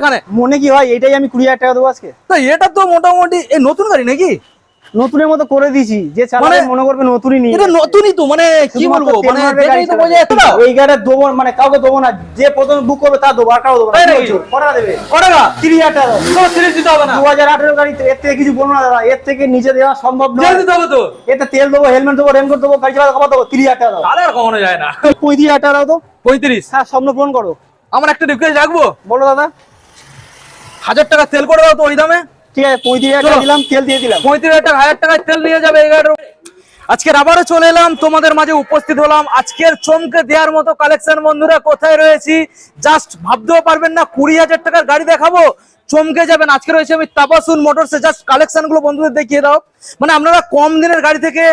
এখানে? মনে কি হয় এটাই আমি কুড়ি হাজার টাকা দেবো আজকে? এটা তো মোটামুটি এই নতুন গাড়ি নাকি? নতুনের মতো করে দিয়েছি যে মানে- মনে করবে নতুনই নিয়ে এটা নতুনই তো মানে কি বলব মানে মারবে তো বোঝা যাচ্ছে না। ওই গাড়ি দেবো মানে কাউকে দেবো না যে প্রথম বুক করবে তা দেবো আর কাউ দেবো না? কটা কটা টাকা তো দিতে হবে না। গাড়ি এর থেকে কিছু বলব না দাদা এর থেকে নিচে দেওয়া সম্ভব জেল দিতে হবে তো। এতে তেল দেবো হেলমেট দেবো রেনকোট দেবো গাড়ি চালাতে দেবো তিরিশ হাজার টাকা দাও। তাহলে আর কমানো যায় না। পঁয়ত্রিশ হাজার টাকা দাও তো। পঁয়ত্রিশ। হ্যাঁ স্বপ্ন পূরণ করো। আমার একটা রিকোয়েস্ট রাখব? বলো দাদা। হাজার টাকা তেল করে দাও তো ওই দামে? ঠিক আছে পঁয়ত্রিশ হাজার টাকা দিলাম তেল দিয়ে দিলাম। পঁয়ত্রিশ হাজার টাকা হাজার টাকায় তেল নিয়ে যাবে এই গাড়ির আজকের আবারও চলে এলাম তোমাদের মাঝে উপস্থিত হলাম। আজকের চমকে দেওয়ার মতো কালেকশন বন্ধুরা কোথায় রয়েছি? জাস্ট ভাবতেও পারবেন না কুড়ি হাজার টাকার গাড়ি দেখাবো। চমকে যাবেন। আজকে রয়েছে আমি তাবাসুন মোটরসে। জাস্ট কালেকশনগুলো বন্ধুদের দেখিয়ে দাও। মানে আপনারা কম দিনের গাড়ি থেকে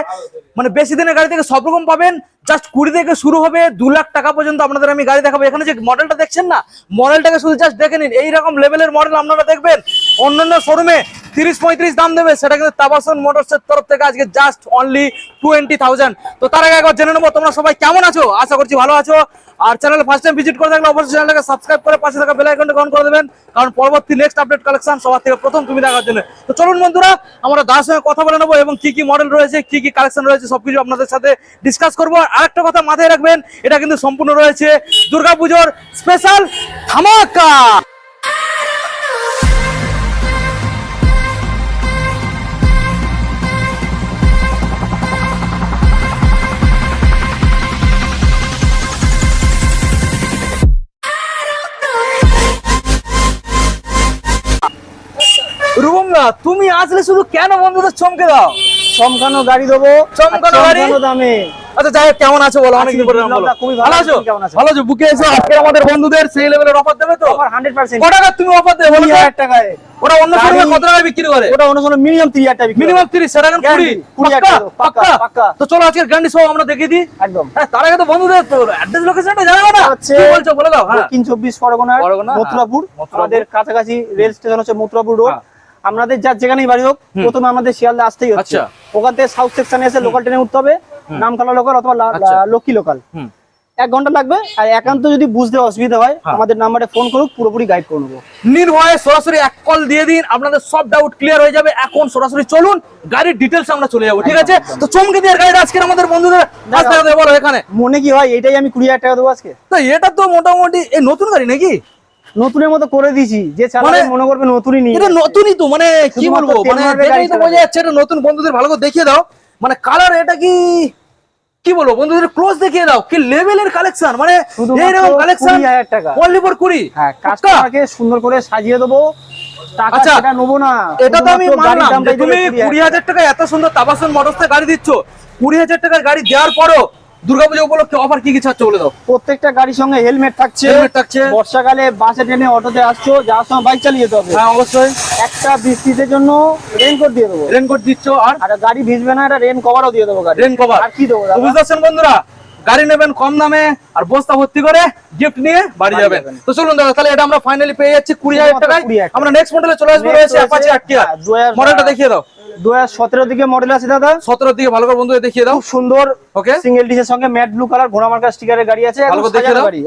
মানে বেশি দিনের গাড়ি থেকে সব রকম পাবেন। জাস্ট কুড়ি থেকে শুরু হবে, দু লাখ টাকা পর্যন্ত আপনাদের আমি গাড়ি দেখাবো। এখানে যে মডেলটা দেখছেন না? মডেলটাকে শুধু জাস্ট দেখে নিন। এইরকম লেভেলের মডেল আপনারা দেখবেন। অন্যান্য শোরুমে তিরিশ পঁয়ত্রিশ দাম দেবে। সেটা কিন্তু তাবাসন মোটরসের তরফ থেকে আজকে জাস্ট অনলি টোয়েন্টি থাউজেন্ড তো তার আগে একবার জেনে নেব, তোমরা সবাই কেমন আছো? আশা করছি ভালো আছো। আর চ্যানেল ফার্স্ট টাইম ভিজিট করে থাকলে অবশ্যই চ্যানেলটাকে সাবস্ক্রাইব করে পাশে থাকা বেল আইকনটা অন করে দেবেন। কারণ পরবর্তী নেক্সট আপডেট কালেকশন সবার থেকে প্রথম তুমি দেখার জন্য। তো চলুন বন্ধুরা, আমরা দার সঙ্গে কথা বলে নেব এবং কি কি মডেল রয়েছে, কি কি কালেকশন রয়েছে, সবকিছু আপনাদের সাথে ডিসকাস করব। আর আরেকটা কথা মাথায় রাখবেন, এটা কিন্তু সম্পূর্ণ রয়েছে দুর্গাপুজোর স্পেশাল ধামাকা। রুবঙ্গা তুমি আসলে শুধু কেন বন্ধুদের চমকে দাও? চমকানো গাড়ি দেবো। চমকানো গাড়ি? দামে। আচ্ছা যাই হোক, কেমন আছো বলো অনেকদিন পরে নাম বলো। বিপ্লবদা, খুবই ভালো ভালো আছো তুমি কেমন আছো? ভালো আছো? বুকে এসো আজকে আমাদের বন্ধুদের সেই লেভেলের অফার দেবে তো? আমার হান্ড্রেড পার্সেন্ট কত টাকা তুমি অফার দেবে বলো কুড়ি তো? হাজার টাকায়। ওরা অন্য শোরুমে কত টাকা বিক্রি করে? ওটা অন্য কোনো মিনিমাম তিরিশ হাজার টাকা বিক্রি মিনিমাম 30 সেটা এখন 20 পাক্কা? পাক্কা, পাক্কা? পাক্কা। তো চলো আজকে আমরা দেখিয়ে দিই। একদম। হ্যাঁ তার আগে তো বন্ধুদের তো অ্যাড্রেস লোকেশনটা জানাব না? কি বলছো বলে দাও হ্যাঁ। হ্যাঁ। মথুরাপুর। মথুরাপুর। আমাদের কাছাকাছি রেল স্টেশন হচ্ছে মথুরাপুর রোড। আমাদের যার যেখানেই বাড়ি হোক প্রথমে আমাদের শিয়ালদা আসতেই হচ্ছে। আচ্ছা। ওখান থেকে সাউথ সেকশনে এসে লোকাল ট্রেনে উঠতে হবে নামখানা লোকাল অথবা আচ্ছা। লক্ষ্মী লোকাল এক ঘণ্টা লাগবে আর একান্ত যদি বুঝতে অসুবিধা হয় হ্যাঁ। আমাদের নাম্বারে ফোন করুক পুরোপুরি গাইড করে নেব। নির্ভয়ে সরাসরি এক কল দিয়ে দিন আপনাদের সব ডাউট ক্লিয়ার হয়ে যাবে। এখন সরাসরি চলুন গাড়ির ডিটেলস আমরা চলে যাব ঠিক আছে? তো চমকে দিয়ে গাড়িটা আজকে আমাদের বন্ধুদের বলো এখানে। মনে কি হয় এটাই আমি কুড়ি হাজার টাকা দেবো আজকে? তো এটা তো মোটামুটি এই নতুন গাড়ি নাকি? নতুনের মতো করে দিয়েছি। যে চালাবে মানে- মনে করবে নতুনই নিয়ে এটা নতুনই তো মানে কি বলব মানে তো বোঝা যাচ্ছে এটা নতুন বন্ধুদের ভালো করে দেখিয়ে দাও। মানে কালার এটা কি কি বলব? বন্ধুদের ক্লোজ দেখিয়ে দাও কি লেভেলের কালেকশন মানে এইরকম কালেকশন 20,000 টাকা। অনলি ফর কুড়ি। হ্যাঁ পাক্কা? কাস্টমারকে সুন্দর করে সাজিয়ে দেবো। টাকা আচ্ছা, সেটা নেব না। এটা তো আমি মানলাম তুমি 20,000 কুড়ি হাজার টাকা এত সুন্দর তাবাসন মোটরসে গাড়ি দিচ্ছ। কুড়ি হাজার টাকার গাড়ি দেওয়ার পরও দুর্গাপুজো উপলক্ষে অফার কি কি ছাড়ছো বলে দাও? প্রত্যেকটা গাড়ির সঙ্গে হেলমেট থাকছে হেলমেট থাকছে। বর্ষাকালে বাসে ট্রেনে অটোতে আসছো যাওয়ার সময় বাইক চালিয়ে যেতে হবে। হ্যাঁ অবশ্যই। একটা বৃষ্টির জন্য রেনকোট দিয়ে দেবো। রেনকোট দিচ্ছ আর? আর গাড়ি ভিজবে না এটা রেন কভারও দিয়ে দেবো গাড়ি। রেন কভার আর কি দেবো বুঝতে পারছেন বন্ধুরা? গাড়ি নেবেন কম দামে আর বস্তা ভর্তি করে গিফট নিয়ে বাড়ি যাবেন। তো চলুন দাদা তাহলে এটা আমরা ফাইনালি পেয়ে যাচ্ছি কুড়ি হাজার টাকায়। আমরা নেক্সট মডেলে চলে আসব রয়েছে অ্যাপাচি আটটিয়া 2000 মডেলটা দেখিয়ে দাও। দু হাজার সতেরো দিকে মডেল আছে দাদা। সতেরো দিকে ভালো করে দেখিয়ে দাও। সুন্দর ওকে সিঙ্গেল ডিসের সঙ্গে ম্যাট ব্লু কালার ঘোড়া মার্কা স্টিকারের গাড়ি আছে।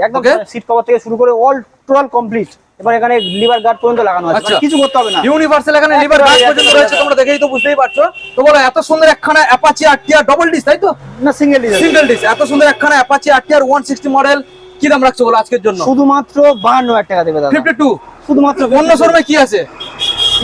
একদম. সিট কভার থেকে শুরু করে অল টোটাল কমপ্লিট এবার এখানে লিভার গার্ড পর্যন্ত লাগানো আছে। আচ্ছা। মানে কিছু করতে হবে না। ইউনিভার্সাল এখানে লিভার গার্ড পর্যন্ত রয়েছে তোমরা দেখেই তো বুঝতেই পারছ। তো বলো এত সুন্দর একখানা অ্যাপাচি আরটিআর ডবল ডিস তাই তো? না সিঙ্গেল ডিস সিঙ্গেল ডিস এত সুন্দর একখানা Apache RTR one sixty model কি দাম রাখছো বলো আজকের জন্য? শুধুমাত্র বাহান্ন হাজার টাকা দেবে দাদা। ফিফটি টু শুধুমাত্র অন্য শোরুমে কি আছে?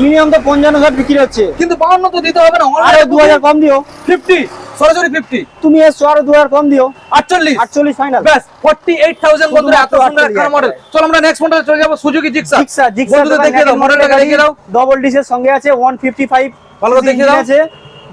মিনিমাম তো পঞ্চান্ন হাজার বিক্রি হচ্ছে। কিন্তু বাউন্ন তো দিতে হবে না আরও দু হাজার কম দিও। ফিফটি সরাসরি ফিফটি তুমি এসছো আরও দু হাজার কম দিও। আটচল্লিশ। আটচল্লিশ ফাইনাল ব্যাস ফর্টি এইট থাউজেন্ড বন্ধুরা এত সুন্দর একটা মডেল চলো আমরা নেক্সট মডেল চলে যাব সুজুকি জিক্সা জিক্সা জিক্সা দেখিয়ে দাও মডেলটা দেখিয়ে দাও। ডবল ডিসের সঙ্গে আছে ওয়ান ফিফটি ফাইভ ভালো করে দেখিয়ে দাও। আছে।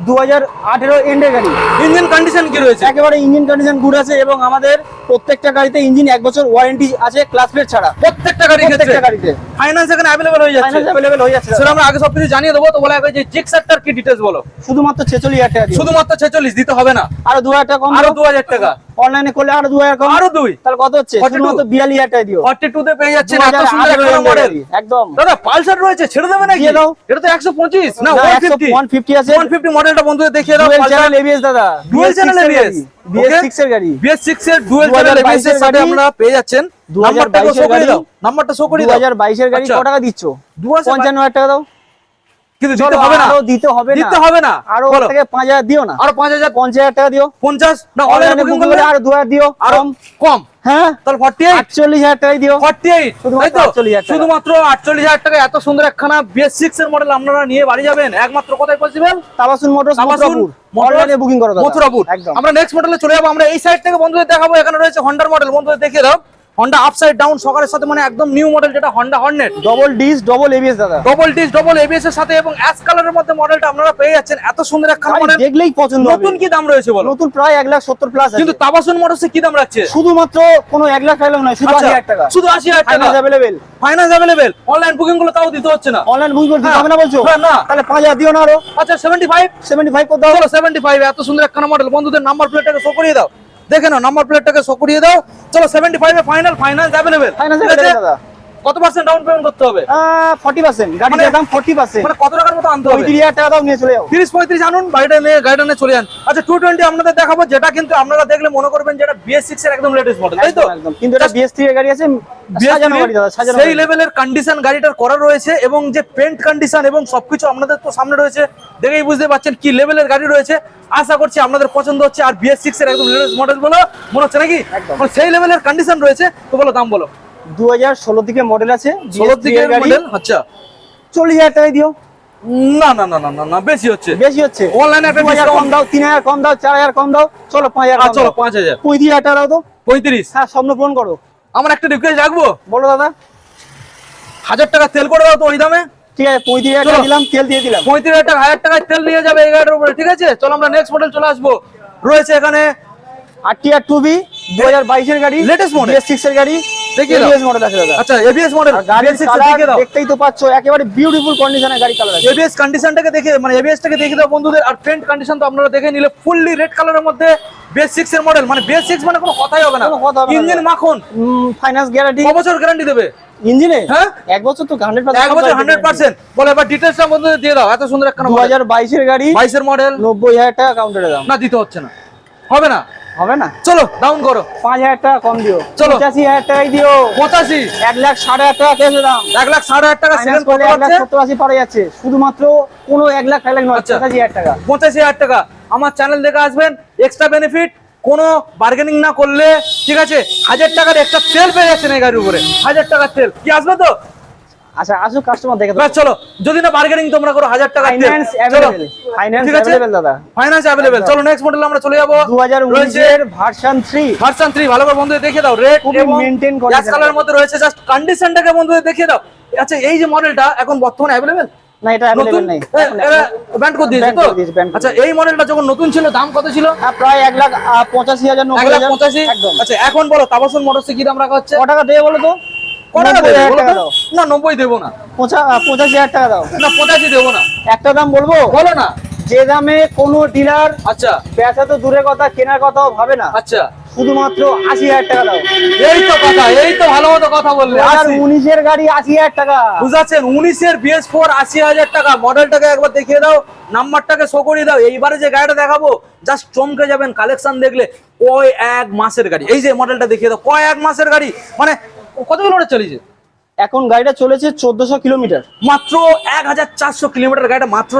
দু হাজার আঠেরো এন্ডের গাড়ি। ইঞ্জিন কন্ডিশন কি রয়েছে? একেবারে ইঞ্জিন কন্ডিশন গুড আছে এবং আমাদের প্রত্যেকটা গাড়িতে ইঞ্জিন এক বছর ওয়ারেন্টি আছে ক্লাস প্লেট ছাড়া। প্রত্যেকটা গাড়ি প্রত্যেকটা গাড়িতে। ফাইন্যান্স এখানে অ্যাভেলেবল হয়ে যাচ্ছে। অ্যাভেলেবেল হয়ে যাচ্ছে। স্যার আমরা আগে সব কিছু জানিয়ে দেবো তো বলা হয় যে সেক্টর কি ডিটেলস বলো? শুধুমাত্র ছেচল্লিশ হাজার টাকা শুধুমাত্র ছেচল্লিশ দিতে হবে না। আরও দু হাজার টাকা কম আরও দু হাজার টাকা। অনলাইনে করলে আরও দু হাজার আরও দুই? তাহলে কত হচ্ছে? 42 শুধুমাত্র বিয়াল্লিশ হাজার টাকা দিও। ফর্টি টু তে পেয়ে যাচ্ছেন এত 2018 সুন্দর একটা মডেল গাড়ি, একদম। দাদা পালসার রয়েছে ছেড়ে দেবে নাকি? দাও। এটা তো একশো পঁচিশ। না না, ওয়ান ফিফটি 150 আছে। ওয়ান ফিফটি মডেলটা বন্ধুদের দেখিয়ে দাও এবিএস দাদা। ডুয়েল চ্যানেল এবিএস এর গাড়ি। বিএস এর ডুয়েল চ্যানেল এবিএস এর এর সাথে আমরা পেয়ে যাচ্ছেন। নাম্বারটা শো করে দাও। নাম্বারটা শো করে দু দাও। হাজার বাইশের গাড়ি আচ্ছা। টাকা দিচ্ছ? 2022 পঞ্চান্ন হাজার টাকা দাও। কিন্তু দিতে হবে না। দিতে হবে না। দিতে হবে না। আরও থেকে পাঁচ হাজার দিও না। আরও পাঁচ হাজার? পঞ্চাশ হাজার টাকা দিও। পঞ্চাশ? না অনলাইনে অনলাইনে বুকিং করলে আরও দু হাজার দিও। আরও কম। হ্যাঁ? তাহলে ফর্টি এইট আটচল্লিশ হাজার টাকাই দিও। ফর্টি এইট শুধুমাত্র 48,000 শুধুমাত্র আটচল্লিশ হাজার টাকা। এত সুন্দর একখানা বিএস সিক্স এর মডেল আপনারা নিয়ে বাড়ি যাবেন। একমাত্র কোথায় পৌঁছবেন তাবাসুন মোটরস মথুরাপুর। অনলাইনে বুকিং করো। মথুরাপুর। একদম। আমরা নেক্সট মডেলে চলে যাব। আমরা এই সাইড থেকে বন্ধুদের দেখাবো। এখানে রয়েছে হন্ডার মডেল বন্ধুদের দেখিয়ে দাও। হন্ডা আপসাইড ডাউন সকালের সাথে মানে একদম নিউ মডেল যেটা Honda Hornet double disc double ABS দাদা। ডবল ডিস ডবল এবিএস এর সাথে এবং অ্যাশ কালারের মধ্যে মডেলটা আপনারা পেয়ে যাচ্ছেন। এত সুন্দর একখানা মডেল দেখলেই পছন্দ হবে। নতুন কি দাম রয়েছে বলো? নতুন প্রায় এক লাখ সত্তর প্লাস কিন্তু তাবাসুন মোটরসে কি দাম রাখছে? শুধুমাত্র কোনো এক লাখ টাকা নয় শুধু আশি আচ্ছা, হাজার টাকা। শুধু আশি হাজার টাকা? Finance available finance available online বুকিংগুলো তাও দিতে হচ্ছে না। অনলাইন বুকিং করতে হ্যাঁ। হবে না বলছো? হ্যাঁ, না। তাহলে পাঁচ হাজার দিও না আরও। আচ্ছা সেভেন্টি ফাইভ সেভেন্টি ফাইভ করে দাও। চলো সেভেন্টি ফাইভ এত সুন্দর একখানা মডেল বন্ধুদের নাম্বার প্লেটটাকে শো করিয়ে দাও। দেখে নাও নাম্বার প্লেটটাকে শো করিয়ে দাও। চলো seventy five final final available final দাদা। কত পার্সেন্ট ডাউন পেমেন্ট করতে হবে? ফর্টি পার্সেন্ট গাড়ির মানে- দাম ফর্টি পার্সেন্ট মানে কত টাকার মতো আনতে হবে? টাকা দাও নিয়ে চলে যাও। তিরিশ পঁয়ত্রিশ আনুন গাড়িটা নিয়ে গাড়িটা নিয়ে চলে যান। আচ্ছা টু টোয়েন্টি আপনাদের দেখাবো যেটা কিন্তু আপনারা দেখলে মনে করবেন যেটা বিএস সিক্স এর একদম লেটেস্ট মডেল তাই তো? একদম, কিন্তু এটা বিএস থ্রি গাড়ি আছে BS3 সাজানো গাড়ি সাজানো সেই লেভেলের কন্ডিশন গাড়িটার করা রয়েছে এবং যে পেন্ট কন্ডিশন এবং সবকিছু আপনাদের তো সামনে রয়েছে দেখেই বুঝতে পারছেন কি লেভেলের গাড়ি রয়েছে। আশা করছি আপনাদের পছন্দ হচ্ছে আর বিএস সিক্স এর একদম লেটেস্ট মডেল বলো মনে হচ্ছে নাকি। মানে সেই লেভেলের কন্ডিশন রয়েছে তো বলো দাম বলো। দু হাজার ষোলো দিকে মডেল আছে ষোলোর দিকে মডেল আচ্ছা। চল্লিশ হাজার টাকায় দিও। না না না না না বেশি হচ্ছে। বেশি হচ্ছে। অনলাইনে একটা কম দাও তিন হাজার কম দাও চার হাজার কম দাও চলো পাঁচ হাজার আ, কম চলো দাও। পাঁচ হাজার। পঁয়ত্রিশ হাজার টাকা দাও তো। পঁয়ত্রিশ? হ্যাঁ স্বপ্ন পূরণ করো। আমার একটা রিকোয়েস্ট রাখব? বলো দাদা। হাজার টাকা তেল করে দাও তো ওই দামে। ঠিক আছে পঁয়ত্রিশ হাজার চলো। টাকা দিলাম তেল দিয়ে দিলাম। পঁয়ত্রিশ হাজার টাকা হাজার টাকায় তেল নিয়ে যাবে এই গাড়ির উপরে ঠিক আছে? চলো আমরা নেক্সট মডেল চলে আসব। রয়েছে এখানে আর টি আর টু বি দু বাইশের গাড়ি model? বিএস সিক্স এর গাড়ি। দেখিয়ে দাও। ABS মডেল আছে দাদা। আচ্ছা এবিএস মডেল গাড়ির দেখে দাও। দেখতেই তো পাচ্ছ একেবারে বিউটিফুল গাড়ি কালার আছে। এবিএস কন্ডিশনটাকে দেখে মানে এবিএস দেখে দাও বন্ধুদের। আর পেন্ট কন্ডিশন তো আপনারা দেখে নিলে ফুললি রেড কালারের মধ্যে বেস এর মডেল মানে বেস মানে কোনো কথাই হবে না। ইঞ্জিন মাখন। ফাইন্যান্স গ্যারান্টি ক বছর গ্যারান্টি দেবে। ইঞ্জিনে হ্যাঁ? এক বছর তো এক বছর হান্ড্রেড পার্সেন্ট বলে এবার ডিটেলসটা বন্ধুদের দিয়ে দাও। এত সুন্দর একটা দু হাজার বাইশের গাড়ি। বাইশের মডেল নব্বই হাজার টাকা কাউন্টারে দাম। না দিতে হচ্ছে না। হবে না? হবে না? চলো ডাউন করো। পাঁচ হাজার টাকা কম দিও। চলো। পঁচাশি হাজার টাকাই দিও। পঁচাশি। এক লাখ ষাট হাজার টাকা কেসে দাম। এক লাখ ষাট হাজার টাকা করলে কত এক লাখ সত্তর আশি পারে যাচ্ছে। শুধুমাত্র কোনো এক লাখ এক লাখ নয় আচ্ছা। পঁচাশি হাজার টাকা। পঁচাশি হাজার টাকা। আমার চ্যানেল দেখে আসবেন এক্সট্রা বেনিফিট কোনো বার্গেনিং না করলে ঠিক আছে হাজার টাকার একটা তেল পেয়ে যাচ্ছে না গাড়ির উপরে। হাজার টাকার তেল কি আসবে তো? আচ্ছা আসুক কাস্টমার দেখে ব্যাস চলো। যদি না বার্গেনিং তোমরা করো হাজার টাকার তেল ফাইন্যান্স অ্যাভেলেবেল ফাইন্যান্স আছে? অ্যাভেলেবেল দাদা। ফাইন্যান্স অ্যাভেলেবেল চলো নেক্সট মডেল আমরা চলে যাব। দু হাজার উনিশের ভার্সন থ্রি ভার্সন থ্রি ভালো করে বন্ধুদের দেখিয়ে দাও। রেড এবং maintain condition গ্যাস কালারের মধ্যে রয়েছে। জাস্ট কন্ডিশনটাকে বন্ধুদের দেখিয়ে দাও। আচ্ছা এই যে মডেলটা এখন বর্তমানে অ্যাভেলেবেল না এটা অ্যাভেলেবেল নেই। ব্যান্ড করে দিয়েছে তো? করে করে আচ্ছা এই মডেলটা যখন নতুন ছিল দাম কত ছিল? হ্যাঁ প্রায় এক লাখ আহ, পঁচাশি হাজার এক নব্বই লাখ হাজার। পঁচাশি? একদম। আচ্ছা এখন বলো তাবাসন মোটরসে কি দাম রাখা হচ্ছে? ক টাকা দেবে বলো তো? ক টাকা নব্বই দেবে? হাজার বলো টাকা তো? দাও। না নব্বই দেবো না। পঁচাশি হাজার টাকা দাও। না পঁচাশি দেবো না। একটা দাম বলব? বলো না। যে দামে কোনো ডিলার আচ্ছা। বেচা তো দূরের কথা কেনার কথাও ভাবে না। আচ্ছা। শুধুমাত্র আশি হাজার টাকা দাও। এই তো কথা এই তো ভালো মতো কথা বললে। উনিশের গাড়ি আশি হাজার টাকা। বুঝাচ্ছেন উনিশের বিএস ফোর আশি হাজার টাকা। মডেলটাকে একবার দেখিয়ে দাও নাম্বারটাকে শো করিয়ে দাও। এইবারে যে গাড়িটা দেখাবো জাস্ট চমকে যাবেন কালেকশন দেখলে। কয় এক মাসের গাড়ি। এই যে মডেলটা দেখিয়ে দাও কয় এক মাসের গাড়ি। মানে কত কিলোমিটার চলেছে? এখন গাড়িটা চলেছে চোদ্দশো কিলোমিটার। মাত্র এক হাজার চারশো কিলোমিটার গাড়িটা মাত্র?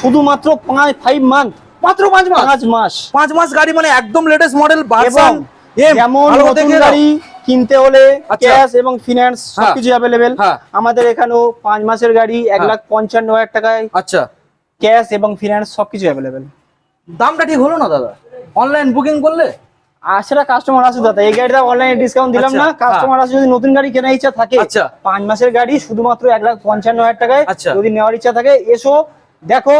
শুধুমাত্র পাঁচ ফাইভ মান্থ মাত্র পাঁচ মাস? পাঁচ মাস। পাঁচ মাস গাড়ি মানে একদম লেটেস্ট মডেল এবং ভার্সন যেমন নতুন গাড়ি কিনতে হলে আচ্ছা। ক্যাশ এবং ফিনান্স হ্যাঁ। সবকিছু অ্যাভেলেবেল। আমাদের এখানেও পাঁচ মাসের গাড়ি এক হ্যাঁ। লাখ পঞ্চান্ন হাজার টাকায় আচ্ছা। ক্যাশ এবং ফিনান্স সবকিছু অ্যাভেলেবেল দামটা ঠিক হলো না দাদা? অনলাইন বুকিং করলে? সেটা কাস্টমার আসে দাদা। এই গাড়িটা অনলাইনে ডিসকাউন্ট দিলাম আচ্ছা, না কাস্টমার আসে যদি নতুন গাড়ি কেনার ইচ্ছা থাকে আচ্ছা। পাঁচ মাসের গাড়ি শুধুমাত্র এক লাখ পঞ্চান্ন হাজার টাকায় আচ্ছা। যদি নেওয়ার ইচ্ছা থাকে এসো দেখো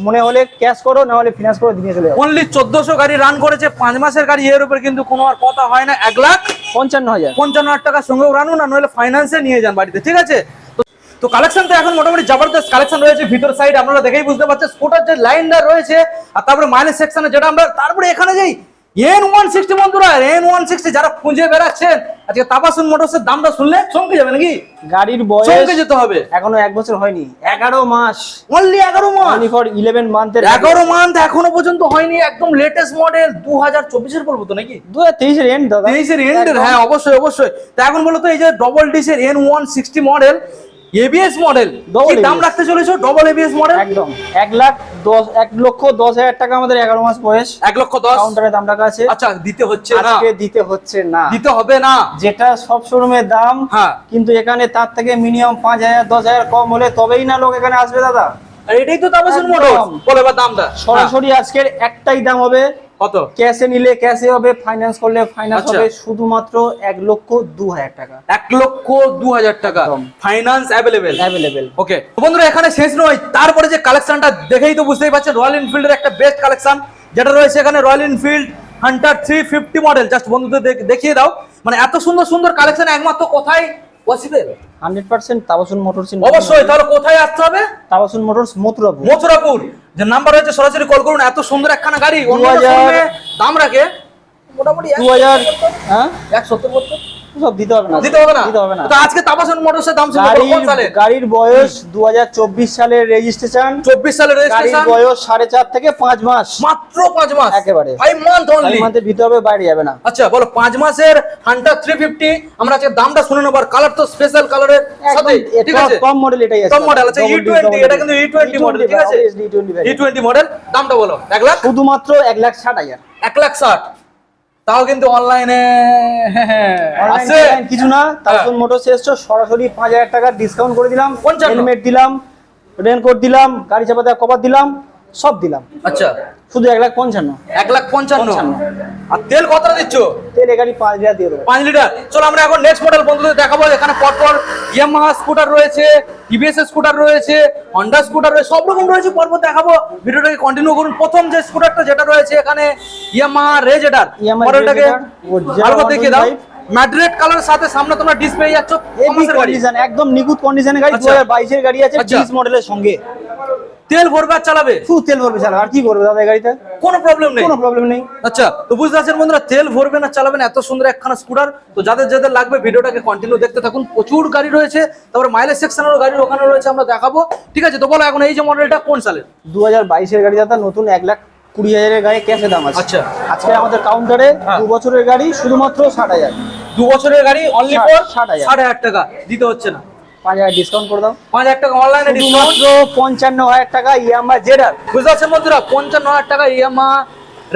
মনে হলে ক্যাশ করো না হলে ফিনান্স করে দিয়ে চলে অনলি চোদ্দশো গাড়ি রান করেছে পাঁচ মাসের গাড়ি এর উপর কিন্তু কোনো আর কথা হয় না। এক লাখ পঞ্চান্ন হাজার। পঞ্চান্ন হাজার টাকার সঙ্গেও রানুন না নইলে ফাইন্যান্সে নিয়ে যান বাড়িতে ঠিক আছে? তো- তো কালেকশন তো এখন মোটামুটি জবরদস্ত কালেকশন রয়েছে ভিতর সাইড আপনারা দেখেই বুঝতে পারছেন স্কুটার যে লাইনটা রয়েছে আর তারপরে মাইনাস সেকশনে যেটা আমরা তারপরে এখানে যেই এন ওয়ান সিক্সটি বন্ধুরা এন ওয়ান সিক্সটি যারা খুঁজে বেড়াচ্ছেন আজকে তাপাসুন মোটরসের দামটা শুনলে চমকে যাবে নাকি? গাড়ির চমকে বয়স যেতে হবে। এখনও এক বছর হয়নি এগারো মাস। অনলি এগারো মাস। অনলি ফর ইলেভেন মান্থের এগারো মান্থ এখনও পর্যন্ত হয়নি একদম লেটেস্ট মডেল দু হাজার চব্বিশের বলব তো নাকি? দু হাজার তেইশের এন্ড দাদা। তেইশের একদম। হ্যাঁ অবশ্যই অবশ্যই। তা এখন বলো তো এই যে double ডিসের N one sixty model ABS model কি দাম রাখতে চলেছো? ডবল এবিএস মডেল একদম। এক লাখ দশ এক লক্ষ দশ হাজার টাকা আমাদের এগারো মাস বয়স। এক লক্ষ দশ? কাউন্টারে দাম রাখা আছে। আচ্ছা দিতে হচ্ছে না। আজকে দিতে হচ্ছে না। দিতে হবে না। যেটা সব শোরুমের দাম হ্যাঁ। কিন্তু এখানে তার থেকে মিনিমাম পাঁচ হাজার দশ হাজার কম হলে তবেই না লোক এখানে আসবে দাদা। আর এটাই তো একদম। মোটর বলো এবার দামটা। হ্যাঁ, সরাসরি আজকের একটাই দাম হবে কত? ক্যাশে নিলে ক্যাশে হবে ফাইন্যান্স করলে ফাইন্যান্স আচ্ছা। হবে শুধুমাত্র এক লক্ষ দু হাজার টাকা। এক লক্ষ দু হাজার টাকা। ফাইন্যান্স অ্যাভেলেবেল অ্যাভেলেবেল ওকে বন্ধুরা এখানে শেষ নয়। তারপরে যে কালেকশনটা দেখেই তো বুঝতেই পারছেন রয়্যাল এনফিল্ডের একটা বেস্ট কালেকশন যেটা রয়েছে এখানে Royal Enfield Hunter three fifty model just বন্ধুদের দেখিয়ে দাও। মানে এত সুন্দর সুন্দর কালেকশন একমাত্র কোথায় হান্ড্রেড পার্সেন্ট তাবাসুন মোটরস অবশ্যই তাহলে কোথায় আসতে হবে? তাবাসুন মোটরস মথুরাপুর। মথুরাপুর। যে নাম্বার হয়েছে সরাসরি কল করুন এত সুন্দর একখানা গাড়ি অন্য 2000 দাম রাখে। মোটামুটি দু হাজার হ্যাঁ? এক সত্তর বছর সব দিতে হবে না। দিতে হবে না? দিতে হবে না। তো আজকে তাপাসন মোটরসের দাম ছিল কোন সালে গাড়ির বয়স দু হাজার চব্বিশ সালের রেজিস্ট্রেশন চব্বিশ সালের গাড়ির বয়স সাড়ে চার থেকে পাঁচ মাস। মাত্র পাঁচ মাস? একেবারে। ফাইভ মান্থ ফাইভ অনলি মান্থের দিতে বাইরে যাবে না। আচ্ছা বলো পাঁচ মাসের হান্টার থ্রি ফিফটি আমরা আজকে দামটা শুনে নেব কালার তো স্পেশাল কালারের সাথে ঠিক আছে? top model এটাই আছে। টপ মডেল আছে double এটা কিন্তু ই টোয়েন্টি মডেল ঠিক আছে? E20 ই variant। টোয়েন্টি মডেল দামটা বলো এক লাখ? শুধুমাত্র এক লাখ ষাট হাজার। এক লাখ ষাট। তাও কিন্তু অনলাইনে আছে। কিছু না তারপর মোটর এসছো সরাসরি পাঁচ হাজার টাকা ডিসকাউন্ট করে দিলাম। হেলমেট দিলাম রেনকোট দিলাম গাড়ি চাপাতে কভার দিলাম সব দিলাম। আচ্ছা। শুধু এক লাখ পঞ্চান্ন। এক লাখ পঞ্চান্ন। আর তেল কতটা দিচ্ছ? তেল এ গাড়ি পাঁচ লিটার দিয়ে দেবো। পাঁচ লিটার। চলো আমরা এখন নেক্সট মডেল বন্ধুদের দেখাবো। এখানে পরপর ইয়ামাহা স্কুটার রয়েছে টিভিএস স্কুটার রয়েছে হন্ডা স্কুটার রয়েছে সব রকম রয়েছে পরপর দেখাবো। ভিডিওটাকে কন্টিনিউ করুন। প্রথম যে স্কুটারটা যেটা রয়েছে এখানে ইয়ামা রেজেডার Yamaha মডেলটাকে করে দেখিয়ে দাও। 125 ম্যাড্রেড কালারের সাথে সামনে তোমরা ডিসপ্লে যাচ্ছ একদম নিখুঁত কন্ডিশনে গাড়ি দু আচ্ছা। হাজার বাইশের গাড়ি আছে আচ্ছা। মডেলের সঙ্গে। তেল ভরবে আর চালাবে? শুধু তেল ভরবে চালাবে। আর কি করবে দাদা এই গাড়িতে? কোনো প্রবলেম নেই। কোনো প্রবলেম নেই। আচ্ছা তো বুঝতে পারছেন বন্ধুরা তেল ভরবেন আর চালাবেন এত সুন্দর একখানা স্কুটার তো যাদের যাদের লাগবে ভিডিওটাকে কন্টিনিউ দেখতে থাকুন। প্রচুর গাড়ি রয়েছে। তারপর মাইলেজ সেকশনেরও গাড়ি ওখানে রয়েছে আমরা দেখাবো। ঠিক আছে তো বলো এখন এই যে মডেলটা কোন সালের? দু হাজার বাইশের গাড়ি দাদা নতুন এক লাখ কুড়ি হাজারের গাড়ি ক্যাশে দাম আছে। আচ্ছা। আজকে আমাদের কাউন্টারে হ্যাঁ। দু বছরের গাড়ি শুধুমাত্র ষাট হাজার। দু বছরের গাড়ি অনলি ফর ষাট হাজার। ষাট হাজার টাকা দিতে হচ্ছে না। পাঁচ হাজার ডিসকাউন্ট করে দাও। পাঁচ হাজার টাকা অনলাইনে পঞ্চান্ন হাজার টাকা ইয়ামা জেডার বুঝতে পারছেন বন্ধুরা? পঞ্চান্ন হাজার টাকা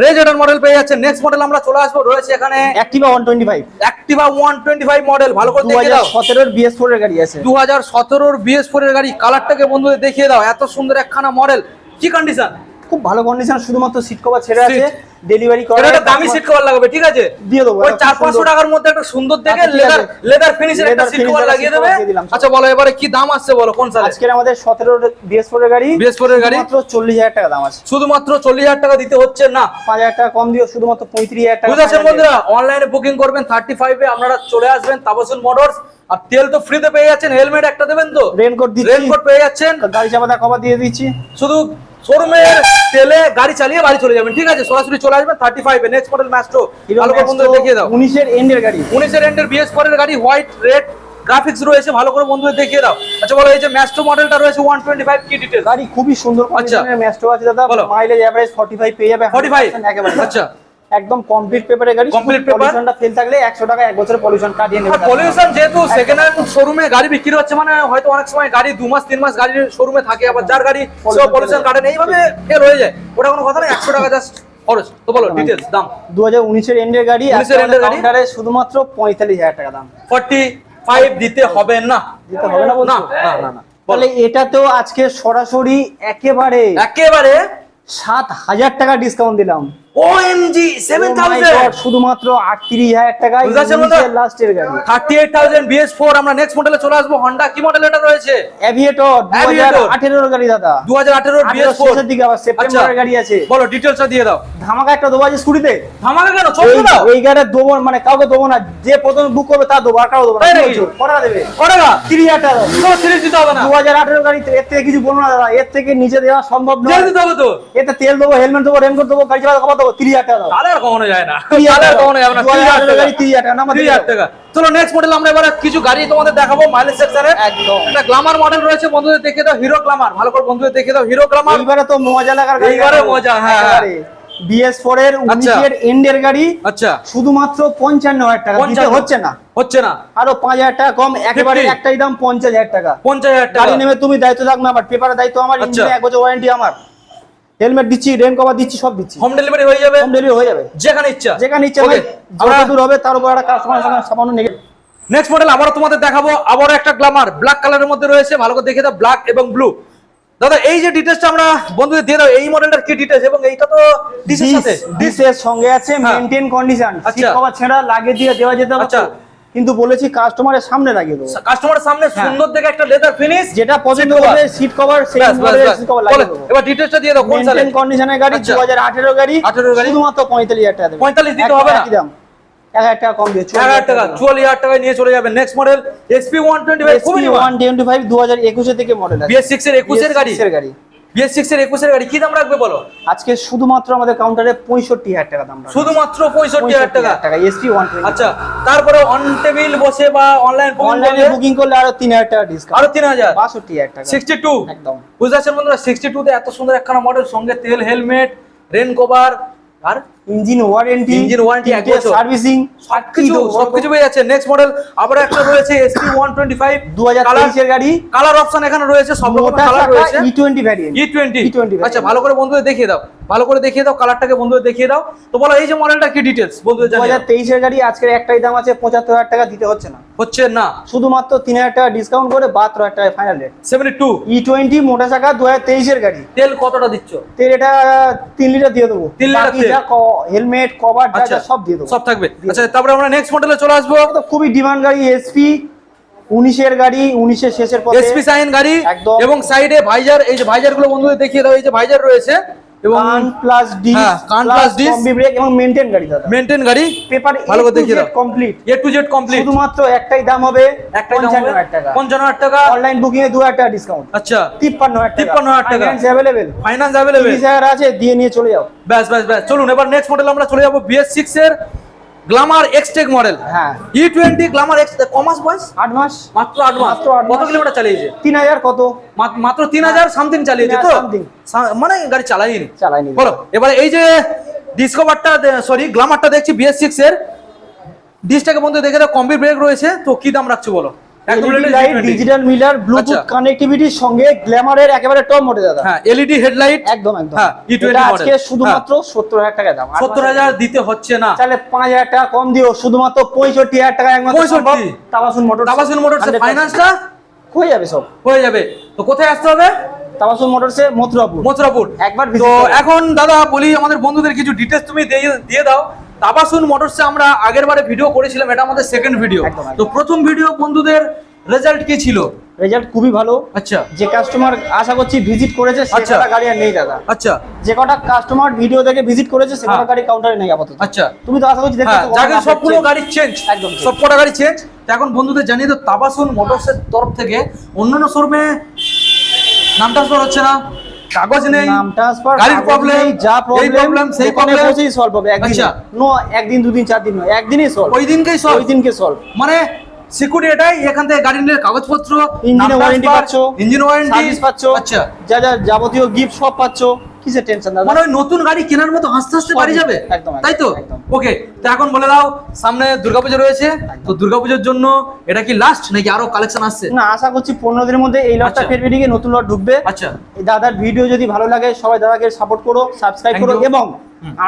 রেজেডার মডেল পেয়ে যাচ্ছে নেক্সট মডেল আমরা চলে আসব। রয়েছে এখানে অ্যাক্টিভা মডেল ভালো করে দু দেখে হাজার দাও এর গাড়ি আছে। দু হাজার সতেরোর বিএস ফোর এর গাড়ি। কালারটাকে বন্ধুদের দেখিয়ে দাও। এত সুন্দর একখানা মডেল কি কন্ডিশন খুব ভালো কন্ডিশন শুধুমাত্র সিট কভার ছেড়ে আছে ডেলিভারি করা একটা দামি সিট কভার লাগাবে ঠিক আছে? দিয়ে দেবো, ওই একটা চার খুব পাঁচশো সুন্দর। টাকার মধ্যে একটা সুন্দর দেখে আচ্ছা, লেদার লেদার ফিনিশের একটা সিট কভার লাগিয়ে দেবে। আচ্ছা বলো এবারে কি দাম আসছে বলো কোন সালে আজকের আমাদের সতেরোর বিএস ফোর এর গাড়ি BS4 এর গাড়ি? মাত্র চল্লিশ হাজার টাকা দাম আছে। শুধুমাত্র চল্লিশ হাজার টাকা দিতে হচ্ছে না। পাঁচ হাজার টাকা কম দিও শুধুমাত্র পঁয়ত্রিশ হাজার টাকা বুঝতে পারছেন বন্ধুরা? অনলাইনে বুকিং করবেন থার্টি ফাইভে আপনারা চলে আসবেন তাপসুন মোটরস আর তেল তো ফ্রিতে পেয়ে যাচ্ছেন হেলমেট একটা দেবেন তো? রেনকোট দিচ্ছি। রেনকোট পেয়ে যাচ্ছেন। গাড়ি চাপাতা কভার দিয়ে দিচ্ছি। শুধু শোরুমের তেলে গাড়ি চালিয়ে বাড়ি চলে যাবেন। ঠিক আছে সরাসরি চলে আসবেন। থার্টি ফাইভে নেক্সট মডেল ম্যাস্ট্রো ভালো করে বন্ধুদের দেখিয়ে দাও। উনিশের এন্ডের গাড়ি। উনিশের এন্ডের বিএস ফোর গাড়ি হোয়াইট রেড গ্রাফিক্স রয়েছে ভালো করে বন্ধুদের দেখিয়ে দাও। আচ্ছা বলো এই যে ম্যাস্ট্রো মডেলটা রয়েছে ওয়ান টোয়েন্টি ফাইভ কি ডিটেল গাড়ি খুবই সুন্দর কন্ডিশনের ম্যাস্ট্রো আছে দাদা। বলো। মাইলেজ এভারেজ 45 পেয়ে যাবে 45 100% একেবারে। আচ্ছা। একদম কমপ্লিট পেপারের গাড়ি paper? পলিউশনটা ফেল থাকলে 100 টাকা এক বছরের পলিউশন কাটিয়ে নেবে পলিউশন যেহেতু সেকেন্ড হ্যান্ড শোরুমে গাড়ি বিক্রি হচ্ছে মানে হয়তো অনেক সময় গাড়ি দু মাস তিন মাস গাড়ির শোরুমে থাকে আবার যার গাড়ি পলিউশন চলে কাটেন এইভাবে ফেল হয়ে যায়। ওটা কোনো কথা না একশো টাকা জাস্ট খরচ। তো বলো ডিটেলস দাম। 2019 এর এন্ডের গাড়ি 19 এর এর গাড়ি? শুধুমাত্র 45000 টাকা দাম। ফর্টি ফাইভ দিতে হবে না। দিতে হবে না না, না, না, না। তাহলে এটাতেও আজকে সরাসরি একেবারে একেবারে সাত হাজার টাকা ডিসকাউন্ট দিলাম। OMG seven Oh my thousand God, শুধুমাত্র আটত্রিশ হাজার টাকায়? লাস্টের গাড়ি। Thirty eight thousand BS four আমরা নেক্সট মডেলে চলে আসব। হন্ডা কি মডেল এটা রয়েছে? Aviator Aviator। 2018 এর গাড়ি দাদা। দু হাজার আঠেরোর বিএস ফোর শেষের দিকে আবার সেপ্টেম্বরের গাড়ি আছে। বলো ডিটেলসটা দিয়ে দাও। ধামাকা একটা দেবো আজ স্কুটিতে ধামাকা কেন? দাও এই গাড়ি দেবো মানে কাউকে দেবো না যে প্রথমে বুক করবে তা দেবো আর কারও দেবো না? কটা দেবে। কটা টাকা। তো দিতে হবে না। দু হাজার আঠেরো গাড়িতে এর থেকে কিছু বলব না দাদা। এর থেকে নিচে দেওয়া সম্ভব তেল নয়। দিতে হবে তো। এতে তেল দেবো হেলমেট দেবো রেনকোট দেবো গাড়ি চালাতে দেবো তিরিশ হাজার টাকা তাহলে আর কমানো যায় না। তাহলে আর কমানো যাবে না। তিরিশ হাজার হাজার টাকা তিরিশ হাজার টাকা তিরিশ হাজার টাকা চলো নেক্সট মডেল আমরা এবার কিছু গাড়ি তোমাদের দেখাবো মাইলেজ সেকশনে একদম। একটা গ্লামার মডেল রয়েছে বন্ধুদের দেখে দাও হিরো গ্লামার ভালো করে বন্ধুদের দেখে দাও হিরো গ্লামার এইবারে তো মজা লাগার গাড়ি এইবারে মজা, হ্যাঁ, হ্যাঁ। বিএস ফোর এর এন্ডের গাড়ি। আচ্ছা। শুধুমাত্র পঞ্চান্ন হাজার টাকা। দিতে হচ্ছে না। হচ্ছে না। আরও পাঁচ হাজার টাকা কম একেবারে একটাই দাম পঞ্চাশ হাজার টাকা। পঞ্চাশ হাজার টাকা। গাড়ি নেমে তুমি দায়িত্ব থাকবে আমার পেপারের দায়িত্ব আমার আচ্ছা। ইঞ্জিনে এক বছর ওয়ারেন্টি আমার। হেলমেট দিচ্ছি রেন কভার দিচ্ছি সব দিচ্ছি। হোম ডেলিভারি হয়ে যাবে? হোম ডেলিভারি হয়ে যাবে। যেখানে ইচ্ছা। যেখানে ইচ্ছে ভাই আমরা যত দূর হবে তার উপর একটা কাস্টমার সঙ্গে সামান্য নেগে নেক্সট মডেল আবারও তোমাদের দেখাবো আবারও একটা গ্লামার ব্ল্যাক কালারের মধ্যে রয়েছে ভালো করে দেখে দাও ব্ল্যাক এবং ব্লু দাদা এই যে ডিটেলসটা আমরা বন্ধুদের দিয়ে দাও এই মডেলটার কি ডিটেলস এবং এইটা তো ডিসের সাথে? ডিসের সঙ্গে আছে। Maintain condition seat. কভার ছেঁড়া লাগিয়ে দিয়ে দেওয়া যেতে পারে আচ্ছা। কিন্তু বলেছি কাস্টমারের সামনে লাগিয়ে দেবো। কাস্টমারের সামনে হ্যাঁ। সুন্দর দেখে একটা লেদার ফিনিশ যেটা পছন্দ হবে সিট কভার সেই সিট কভার লাগিয়ে দেবো। এবার ডিটেলসটা দিয়ে দাও কোন সালে কন্ডিশনের গাড়ি আচ্ছা। 2018 গাড়ি 18 গাড়ি। শুধুমাত্র 45 হাজার টাকা দেবে। 45 দিতে হবে না? একই দাম 1000 টাকা কম দিয়ে। এক হাজার টাকা চুয়াল্লিশ হাজার টাকায় নিয়ে চলে যাবে নেক্সট মডেল টোয়েন্টি ফাইভ খুবই ওয়ান টোয়েন্টি ফাইভ দু হাজার একুশে থেকে মডেল আছে। বিএস সিক্স এর একুশের গাড়ি? BS6 এর গাড়ি। বিএস সিক্স এর একুশের গাড়ি কি দাম রাখবে বলো? আজকে শুধুমাত্র আমাদের কাউন্টারে পঁয়ষট্টি হাজার টাকা দাম শুধুমাত্র পঁয়ষট্টি হাজার টাকা। টাকা এসপি ওয়ান আচ্ছা তারপরে অন টেবিল বসে বা অনলাইন অনলাইনে বুকিং করলে? আরও তিন হাজার টাকা ডিসকাউন্ট আরও তিন হাজার? বাষট্টি হাজার টাকা। সিক্সটি টু একদম। বুঝতে পারছেন বন্ধুরা? সিক্সটি টু তে এত সুন্দর একখানা মডেল সঙ্গে তেল হেলমেট রেন কভার আর ইঞ্জিন ওয়ারেন্টি Engine warranty এক বছর। সার্ভিসিং সবকিছু সবকিছু পেয়ে যাচ্ছে। নেক্সট মডেল আবার একটা রয়েছে এসপি ওয়ান টোয়েন্টি ফাইভ দু হাজার তেইশের গাড়ি। কালার অপশন এখানে রয়েছে সব রকম কালার রয়েছে। E twenty variant E twenty E20 আচ্ছা ভালো করে বন্ধুদের দেখিয়ে দাও। ভালো করে দেখিয়ে দাও কালারটাকে বন্ধুদের দেখিয়ে দাও। তো বলো এই যে মডেলটা কি ডিটেলস বন্ধুদের জানিয়ে হাজার দাও। তেইশের গাড়ি আজকের একটাই দাম আছে পঁচাত্তর হাজার টাকা দিতে হচ্ছে না। হচ্ছে না। শুধুমাত্র তিন হাজার টাকা ডিসকাউন্ট করে বাহাত্তর হাজার টাকা final rate seventy two E twenty মোটা চাকা দু হাজার তেইশের গাড়ি। তেল কতটা দিচ্ছ? তেল এটা তিন লিটার দিয়ে দেবো। তিন লিটার বাকি যা হেলমেট কভার যা আচ্ছা যা সব দিয়ে দেবো। সব থাকবে। আচ্ছা তারপরে আমরা নেক্সট মডেলে চলে আসব। তো খুবই ডিমান্ড গাড়ি এসপি উনিশের গাড়ি উনিশের শেষের পথে। এসপি সাইন গাড়ি এবং সাইডে ভাইজার এই যে ভাইজারগুলো বন্ধুদের দেখিয়ে দাও এই যে ভাইজার রয়েছে। এবং প্লাস ডি কান প্লাস ডি কম্বি ব্রেক এবং মেইনটেইন গাড়ি দাদা। মেইনটেইন গাড়ি পেপার ভালো করে দেখিয়ে দাও। Complete A to Z complete শুধুমাত্র একটাই দাম হবে একটাই দাম পঞ্চান্ন হবে হাজার টাকা। অনলাইন বুকিং এ দু হাজার টাকা ডিসকাউন্ট আচ্ছা। তিপ্পান্ন হাজার টাকা। 53,000 টাকা। অ্যাভেলেবেল ফাইন্যান্স অ্যাভেলেবেল তিরিশ হাজার আছে দিয়ে নিয়ে চলে যাও। ব্যাস ব্যাস ব্যাস। চলুন এবার নেক্সট মডেল আমরা চলে যাব বিএস সিক্স এর। গ্লামার এক্সটেক মডেল হ্যাঁ। ই টোয়েন্টি গ্লামার এক্স কমাস বয়স? আট মাস। মাত্র আট মাস। কত কিলোমিটার চালিয়েছে? তিন হাজার কত? মাত্র তিন হাজার সামথিং চালিয়েছে তো? 3,000 something। সা- মানে গাড়ি চালাইনি চালাইনি বলো এবারে এই যে ডিসকভারটা সরি গ্লামারটা দেখছি বিএস সিক্স এর। ডিসটাকে বন্ধু দেখে কম্বি ব্রেক রয়েছে। তো কি দাম রাখছো বলো? একদম latest লাইট G20 ডিজিটাল মিলার ব্লুটুথ। কানেক্টিভিটির সঙ্গে গ্ল্যামারের একেবারে টপ মডেল দাদা। হ্যাঁ এলইডি হেডলাইট একদম একদম। হ্যাঁ, এটা। আজকে শুধুমাত্র সত্তর হাজার টাকা দাম। আট সত্তর মাসের হাজার দিতে হচ্ছে না। তাহলে পাঁচ হাজার টাকা কম দিও শুধুমাত্র পঁয়ষট্টি হাজার টাকা একমাত্র সম্ভব। তাবাসুন মোটর তাবাসুন মোটরস ফাইন্যান্সটা হয়ে যাবে সব। হয়ে যাবে। তো কোথায় আসতে হবে? তাবাসুন মোটরসে মথুরাপুর। মথুরাপুর। একবার তো এখন দাদা বলি আমাদের বন্ধুদের কিছু ডিটেলস তুমি দিয়ে দাও। তাবাসুন মোটরসে আমরা আগের বারে ভিডিও করেছিলাম এটা আমাদের সেকেন্ড ভিডিও। তো প্রথম ভিডিও বন্ধুদের রেজাল্ট কি ছিল? রেজাল্ট খুবই ভালো। আচ্ছা। যে কাস্টমার আশা করছি ভিজিট করেছে সে আচ্ছা। গাড়ি আর নেই দাদা। আচ্ছা। যে কটা কাস্টমার ভিডিও দেখে ভিজিট করেছে সে কটা হ্যাঁ। গাড়ি কাউন্টারে নেই আপাতত। আচ্ছা। তুমি তো আশা করছি দেখতে হ্যাঁ যাকে সবগুলো গাড়ি চেঞ্জ একদম change। সব কটা গাড়ি চেঞ্জ তো এখন বন্ধুদের জানিয়ে তো তাবাসুন মোটরসের তরফ থেকে অন্যান্য শোরুমে নাম ট্রান্সফার হচ্ছে না? কাগজ নেই নাম ট্রান্সফার গাড়ির প্রবলেম যা প্রবলেম সেই। প্রবলেম বসেই সলভ হবে একদিন। আচ্ছা। নো একদিন দুদিন চার দিন নয় একদিনই সলভ ওই দিনকেই সলভ ওই দিনকে সলভ মানে সিকিউরিটি এটাই এখান থেকে গাড়ি নিলে কাগজপত্র ইঞ্জিন ওয়ারেন্টি পাচ্ছ ইঞ্জিন ওয়ারেন্টি সার্ভিস পাচ্ছ আচ্ছা। যা যা যাবতীয় গিফট সব পাচ্ছ। কিসের টেনশন দাদা? মানে ওই নতুন গাড়ি কেনার মতো হাসতে হাসতে বাড়ি যাবে? একদম, তাই তো? ওকে তো এখন বলে দাও সামনে দুর্গাপুজো রয়েছে। তো দুর্গাপুজোর জন্য এটা কি লাস্ট নাকি আরও কালেকশন আসছে? না আশা করছি পনেরো দিনের মধ্যে এই লটটা আচ্ছা। ফের বেরিয়ে নতুন লট ঢুকবে। আচ্ছা। এই দাদার ভিডিও যদি ভালো লাগে সবাই দাদাকে সাপোর্ট করো সাবস্ক্রাইব করো এবং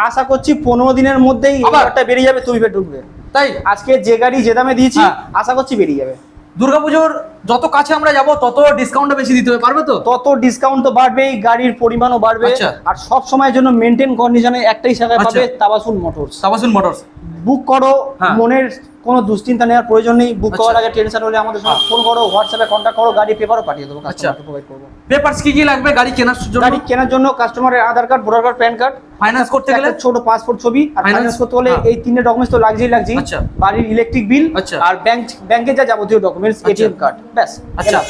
আশা করছি পনেরো দিনের মধ্যেই এই? লটটা বেরিয়ে যাবে তুই ফের ঢুকবে। তাই? আজকে যে গাড়ি যে দামে দিয়েছি হ্যাঁ। আশা করছি বেরিয়ে যাবে। দুর্গাপুজোর যত কাছে আমরা যাব তত ডিসকাউন্টটা বেশি দিতে হবে পারবে তো তত ডিসকাউন্ট তো বাড়বেই গাড়ির পরিমাণও বাড়বে আচ্ছা। আর সব সময়ের জন্য মেনটেন কন্ডিশনে একটাই শাখায় আচ্ছা। পাবে তাবাসুন মোটরস তাবাসুন মোটরস বুক করো হ্যাঁ। মনের কোনো দুশ্চিন্তা নেওয়ার প্রয়োজন নেই বুক আচ্ছা। করার আগে টেনশন হলে আমাদের সঙ্গে হ্যাঁ। ফোন করো হোয়াটসঅ্যাপে কন্ট্যাক্ট করো গাড়ি পেপারও পাঠিয়ে দেবো পেপার কাস্টমারকে প্রোভাইড করব পেপারস কি কি লাগবে গাড়ি কেনার জন্য গাড়ি কেনার জন্য কাস্টমারের Aadhaar card voter card PAN card finance করতে গেলে ছোট পাসপোর্ট ছবি আর ফাইন্যান্স করতে হলে হ্যাঁ। এই তিনটে ডকুমেন্টস তো লাগছেই লাগছেই আচ্ছা। বাড়ির ইলেকট্রিক বিল আচ্ছা। আর ব্যাংক ব্যাংকের যা যাবতীয় ডকুমেন্টস আচ্ছা। এটিএম কার্ড ব্যাস আচ্ছা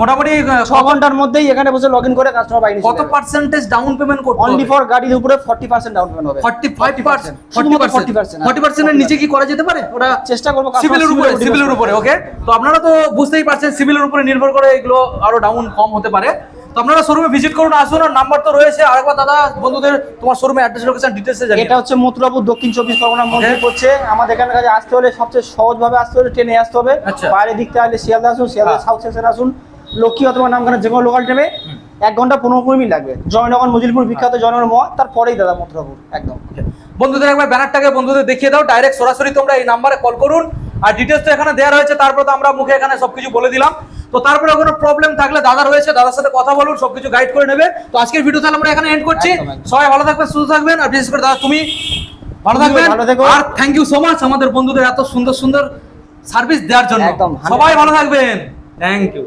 মোটামুটি ছ ঘণ্টার মধ্যেই এখানে বসে লগ ইন করে কাস্টমার বাইনি কত পার্সেন্টেজ ডাউন পেমেন্ট করতে অনলি ফর গাড়ির উপরে ফর্টি পার্সেন্ট ডাউন পেমেন্ট হবে। 45% 40% 40% 40% এর নিচে কি করা যেতে পারে? ওটা চেষ্টা করব সিভিলের উপরে সিভিলের উপরে ওকে তো আপনারা তো বুঝতেই পারছেন সিভিলের উপরে নির্ভর করে এগুলো আরও ডাউন কম হতে পারে। তো আপনারা শোরুমে ভিজিট করুন আসুন আর নাম্বার তো রয়েছে। আরেকবার দাদা বন্ধুদের তোমার শোরুমে অ্যাড্রেস লোকেশন ডিটেইলসে জানিয়ে এটা হচ্ছে মথুরাপুর দক্ষিণ চব্বিশ মধ্যে Okay. পড়ছে। আমাদের এখানে কাছে আসতে হলে সবচেয়ে সহজ ভাবে আসতে হলে ট্রেনে আসতে হবে। আচ্ছা। বাইরে দিকতে আসলে শিয়ালদা আসুন শিয়ালদা হ্যাঁ। সাউথ সেকশন আসুন। লক্ষ্মী অথবা নামখানা যে কোনো লোকাল ট্রেনে এক ঘণ্টা পনেরো কুড়ি মিনিট লাগবে। জয়নগর মজিলপুর বিখ্যাত জয়নগর মহা তারপরেই দাদা মথুরাপুর একদম। বন্ধুদের একবার ব্যানারটাকে বন্ধুদের দেখিয়ে দাও ডাইরেক্ট সরাসরি তোমরা এই নাম্বারে কল করুন। আর ডিটেলস তো এখানে দেওয়া রয়েছে তারপর তো আমরা মুখে এখানে সবকিছু বলে দিলাম। তো তারপরে কোনো প্রবলেম থাকলে দাদা রয়েছে দাদার সাথে কথা বলুন সবকিছু গাইড করে নেবে। তো আজকের ভিডিও তাহলে আমরা এখানে এন্ড করছি। সবাই ভালো থাকবেন সুস্থ থাকবেন আর বিশেষ করে দাদা তুমি ভালো থাকবেন। আর থ্যাংক ইউ সো মাচ আমাদের বন্ধুদের এত সুন্দর সুন্দর সার্ভিস দেওয়ার জন্য। সবাই ভালো থাকবেন। Thank you